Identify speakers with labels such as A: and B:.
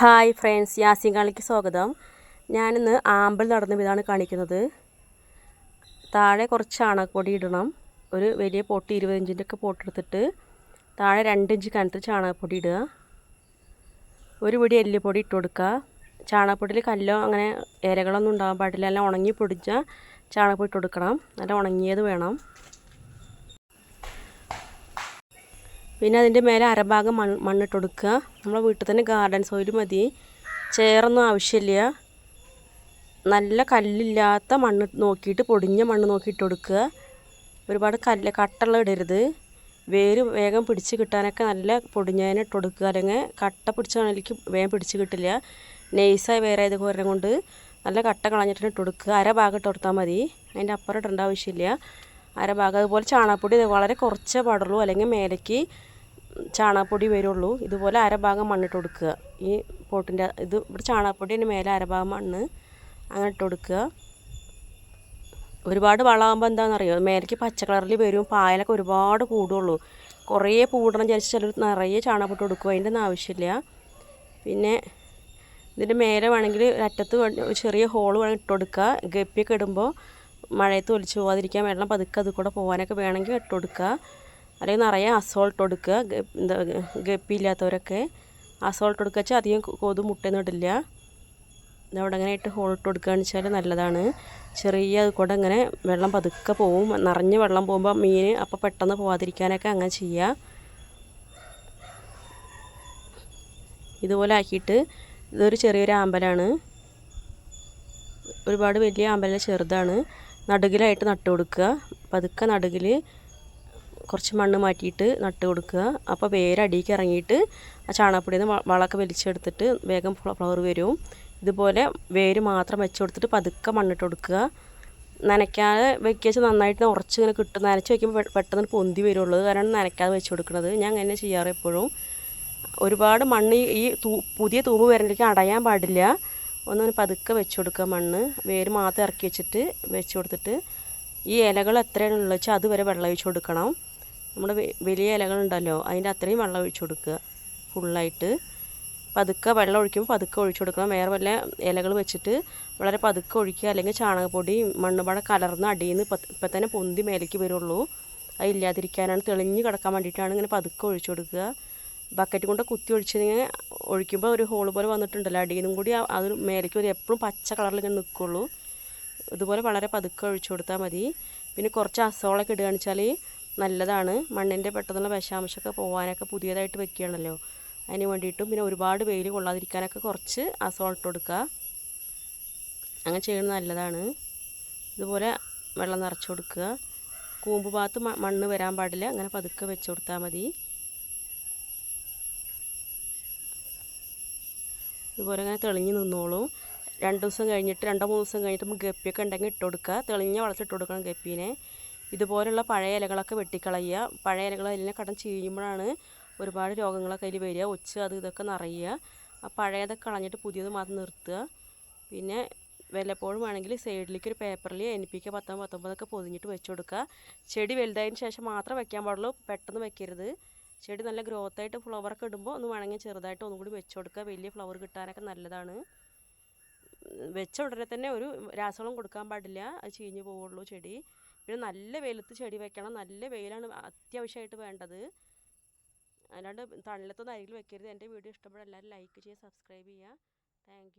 A: Hi friends Yasin കാളിക്ക് സ്വാഗതം. ഞാനിന്ന് ആമ്പൽ നടന്ന വിധമാണ് കാണിക്കുന്നത്. താഴെ കുറച്ച് ചാണകപ്പൊടി ഇടണം. ഒരു വലിയ പൊട്ടി ഇരുപത് ഇഞ്ചിന്റെ ഒക്കെ പൊട്ടെടുത്തിട്ട് താഴെ രണ്ട് ഇഞ്ച് കനത്തിൽ ചാണകപ്പൊടി ഇടുക. ഒരു പിടി എല്ലുപൊടി ഇട്ട് കൊടുക്കുക. ചാണകപ്പൊടിയിൽ കല്ലോ അങ്ങനെ ഇരകളൊന്നും ഉണ്ടാകാൻ പാടില്ല. എല്ലാം ഉണങ്ങി പൊടിച്ച ചാണകപ്പൊടി ഇട്ട് കൊടുക്കണം. നല്ല ഉണങ്ങിയത് വേണം. പിന്നെ അതിന്റെ മേലെ അരഭാഗം മണ്ണ് മണ്ണിട്ട് കൊടുക്കുക നമ്മളെ വീട്ടിൽ തന്നെ ഗാർഡൻ സോയിൽ മതി. ചേറൊന്നും ആവശ്യമില്ല. നല്ല കല്ലില്ലാത്ത മണ്ണ് നോക്കിയിട്ട് പൊടിഞ്ഞ മണ്ണ് നോക്കിയിട്ട് കൊടുക്കുക ഒരുപാട് കല്ല് കട്ടുള്ള ഇടരുത്. വേര് വേഗം പിടിച്ച് കിട്ടാനൊക്കെ നല്ല പൊടിഞ്ഞതിനിട്ട് കൊടുക്കുക. അല്ലെങ്കിൽ കട്ട പിടിച്ചാണെങ്കിൽ വേഗം പിടിച്ച് കിട്ടില്ല. നെയ്സായി വേറെ കോരം കൊണ്ട് നല്ല കട്ട കളഞ്ഞിട്ട് ഇട്ട് കൊടുക്കുക. അരഭാഗം ഇട്ട് കൊടുത്താൽ മതി. അതിന്റെ അപ്പുറം ഇടേണ്ട ആവശ്യമില്ല. അരഭാഗം അതുപോലെ ചാണകപ്പൊടി വളരെ കുറച്ചേ പാടുള്ളൂ. അല്ലെങ്കിൽ മേലേക്ക് ചാണകപ്പൊടി വരുള്ളൂ. ഇതുപോലെ അരഭാഗം മണ്ണിട്ട് കൊടുക്കുക. ഈ പോട്ടിന്റെ ഇത് ഇവിടെ ചാണകപ്പൊടിന്റെ മേലെ അരഭാഗം മണ്ണ് അങ്ങനെ ഇട്ട് കൊടുക്കുക. ഒരുപാട് വളമാകുമ്പോൾ എന്താണെന്നറിയോ? മേലേക്ക് പച്ച കളറിൽ വരും. പായലൊക്കെ ഒരുപാട് കൂടുള്ളൂ. കുറേ പൂടണം വിചാരിച്ച് ചിലർ നിറയെ ചാണകപ്പൊട്ട് കൊടുക്കും. അതിന്റെ ഒന്നും ആവശ്യമില്ല. പിന്നെ ഇതിന്റെ മേലെ വേണമെങ്കിൽ അറ്റത്ത് ചെറിയ ഹോൾ വേണമെങ്കിൽ ഇട്ട് കൊടുക്കുക. ഗപ്പിയൊക്കെ ഇടുമ്പോൾ മഴയത്ത് ഒലിച്ചു പോകാതിരിക്കാൻ വെള്ളം പതുക്കെ അത് കൂടെ പോകാനൊക്കെ വേണമെങ്കിൽ ഇട്ട് കൊടുക്കുക. അല്ലെങ്കിൽ നിറയെ അസോൾട്ട് കൊടുക്കുക എന്താ ഗപ്പി ഇല്ലാത്തവരൊക്കെ അസോൾട്ട് കൊടുക്കുക വെച്ചാൽ അധികം കൊതു മുട്ടയൊന്നും ഇടില്ല. ഇതവിടെ അങ്ങനെ ഇട്ട് ഹോൾട്ട് കൊടുക്കുകയെന്ന് വെച്ചാൽ നല്ലതാണ്. ചെറിയ കൂടെ ഇങ്ങനെ വെള്ളം പതുക്കെ പോവും. നിറഞ്ഞ് വെള്ളം പോകുമ്പോൾ മീൻ അപ്പോൾ പെട്ടെന്ന് പോവാതിരിക്കാനൊക്കെ അങ്ങനെ ചെയ്യുക ഇതുപോലെ ആക്കിയിട്ട് ഇതൊരു ചെറിയൊരു ആമ്പലാണ്. ഒരുപാട് വലിയ ആമ്പല ചെറുതാണ്. നടുകിലായിട്ട് നട്ടു കൊടുക്കുക പതുക്കെ നടുകിൽ കുറച്ച് മണ്ണ് മാറ്റിയിട്ട് നട്ട് കൊടുക്കുക. അപ്പോൾ വേര് അടിയിലേക്ക് ഇറങ്ങിയിട്ട് ആ ചാണകപ്പൊടിയിൽ നിന്ന് വളമൊക്കെ വലിച്ചെടുത്തിട്ട് വേഗം ഫ്ലവർ വരും. ഇതുപോലെ വേര് മാത്രം വെച്ച് കൊടുത്തിട്ട് പതുക്കെ മണ്ണിട്ട് കൊടുക്കുക. നനയ്ക്കാതെ വെക്കുക നന്നായിട്ട് ഉറച്ച് ഇങ്ങനെ കിട്ടും. നനച്ച് വയ്ക്കുമ്പോൾ പെട്ടെന്ന് പൊന്തി വരുള്ളൂ. കാരണം നനയ്ക്കാതെ വെച്ച് കൊടുക്കുന്നത് ഞാൻ അങ്ങനെ ചെയ്യാറ് എപ്പോഴും. ഒരുപാട് മണ്ണ് ഈ തൂ പുതിയ തൂമ്പ് വരണ്ടിലേക്ക് അടയാൻ പാടില്ല. ഒന്ന് പതുക്കെ വെച്ച് കൊടുക്കുക മണ്ണ്. വേര് മാത്രം ഇറക്കി വെച്ചിട്ട് വെച്ച് കൊടുത്തിട്ട് ഈ ഇലകൾ എത്രയാണ് ഉള്ളത് വെച്ചാൽ അതുവരെ വെള്ളം ഒഴിച്ച് കൊടുക്കണം. നമ്മുടെ വലിയ ഇലകളുണ്ടല്ലോ അതിന്റെ അത്രയും വെള്ളം ഒഴിച്ചു കൊടുക്കുക. ഫുള്ളായിട്ട് പതുക്കെ വെള്ളം ഒഴിക്കുമ്പോൾ പതുക്കെ ഒഴിച്ചു കൊടുക്കണം. വേറെ വല്ല ഇലകൾ വെച്ചിട്ട് വളരെ പതുക്കെ ഒഴിക്കുക. അല്ലെങ്കിൽ ചാണകപ്പൊടി മണ്ണുപാടെ കലർന്ന് അടിയിൽ നിന്ന് ഇപ്പം തന്നെ പൊന്തി മേലേക്ക് വരുള്ളൂ. അത് ഇല്ലാതിരിക്കാനാണ്. തെളിഞ്ഞ് കിടക്കാൻ വേണ്ടിയിട്ടാണ് ഇങ്ങനെ പതുക്കെ ഒഴിച്ചു കൊടുക്കുക. ബക്കറ്റ് കൊണ്ട് കുത്തി ഒഴിച്ചിങ്ങനെ ഒഴിക്കുമ്പോൾ ഒരു ഹോൾ പോലെ വന്നിട്ടുണ്ടല്ലോ. അടിയിൽ നിന്നും കൂടി അത് മേലേക്ക് ഒരു എപ്പോഴും പച്ച കളറിൽ ഇങ്ങനെ നിൽക്കുള്ളൂ. ഇതുപോലെ വളരെ പതുക്കെ ഒഴിച്ചു കൊടുത്താൽ മതി. പിന്നെ കുറച്ച് അസോളൊക്കെ ഇടുകയാണെന്ന് വെച്ചാൽ നല്ലതാണ്. മണ്ണിന്റെ പെട്ടെന്നുള്ള വിഷാംശമൊക്കെ പോകാനൊക്കെ പുതിയതായിട്ട് വെക്കുകയാണല്ലോ. അതിന് വേണ്ടിയിട്ടും പിന്നെ ഒരുപാട് വെയിൽ കൊള്ളാതിരിക്കാനൊക്കെ കുറച്ച് അസോൾട്ട് കൊടുക്കുക. അങ്ങനെ ചെയ്യുന്നത് നല്ലതാണ്. ഇതുപോലെ വെള്ളം നിറച്ച് കൊടുക്കുക. കൂമ്പ് ഭാഗത്ത് മണ്ണ് വരാൻ പാടില്ല. അങ്ങനെ പതുക്കെ വെച്ച് കൊടുത്താൽ മതി. ഇതുപോലെ അങ്ങനെ തെളിഞ്ഞ് നിന്നോളും. രണ്ട് ദിവസം കഴിഞ്ഞിട്ട് രണ്ടോ മൂന്ന് ദിവസം കഴിഞ്ഞിട്ട് നമുക്ക് ഗപ്പിയൊക്കെ ഉണ്ടെങ്കിൽ ഇട്ട് കൊടുക്കുക. തെളിഞ്ഞ വളർത്തിട്ട് കൊടുക്കണം ഗപ്പീനെ. ഇതുപോലുള്ള പഴയ ഇലകളൊക്കെ വെട്ടിക്കളയുക. പഴയ ഇലകൾ അതിനെ കടം ചീയുമ്പോഴാണ് ഒരുപാട് രോഗങ്ങളൊക്കെ അതിൽ വരിക. ഒച്ച അത് ഇതൊക്കെ നിറയുക. ആ പഴയതൊക്കെ കളഞ്ഞിട്ട് പുതിയത് മാത്രം നിർത്തുക. പിന്നെ വല്ലപ്പോഴും ആണെങ്കിൽ സൈഡിലേക്ക് ഒരു പേപ്പറിൽ എൻ പി കെ പത്തൊമ്പത് പത്തൊമ്പതൊക്കെ പൊതിഞ്ഞിട്ട് വെച്ച് കൊടുക്കുക. ചെടി വലുതായതിന് ശേഷം മാത്രം വെക്കാൻ പാടുള്ളൂ. പെട്ടെന്ന് വെക്കരുത്. ചെടി നല്ല ഗ്രോത്ത് ആയിട്ട് ഫ്ലവറൊക്കെ ഇടുമ്പോൾ ഒന്ന് വേണമെങ്കിൽ ചെറുതായിട്ട് ഒന്നും കൂടി വെച്ച് കൊടുക്കുക. വലിയ ഫ്ലവർ കിട്ടാനൊക്കെ നല്ലതാണ്. വെച്ച ഉടനെ തന്നെ ഒരു രാസവളം കൊടുക്കാൻ പാടില്ല. അത് ചീഞ്ഞു പോവുള്ളൂ ചെടി. പിന്നെ നല്ല വെയിലത്ത് ചെടി വെക്കണം. നല്ല വെയിലാണ് അത്യാവശ്യമായിട്ട് വേണ്ടത്. അല്ലാണ്ട് തണലത്തൊന്നും അരികിൽ വെക്കരുത്. എന്റെ വീഡിയോ ഇഷ്ടപ്പെടാൻ എല്ലാവരും ലൈക്ക് ചെയ്യുക സബ്സ്ക്രൈബ് ചെയ്യുക. താങ്ക്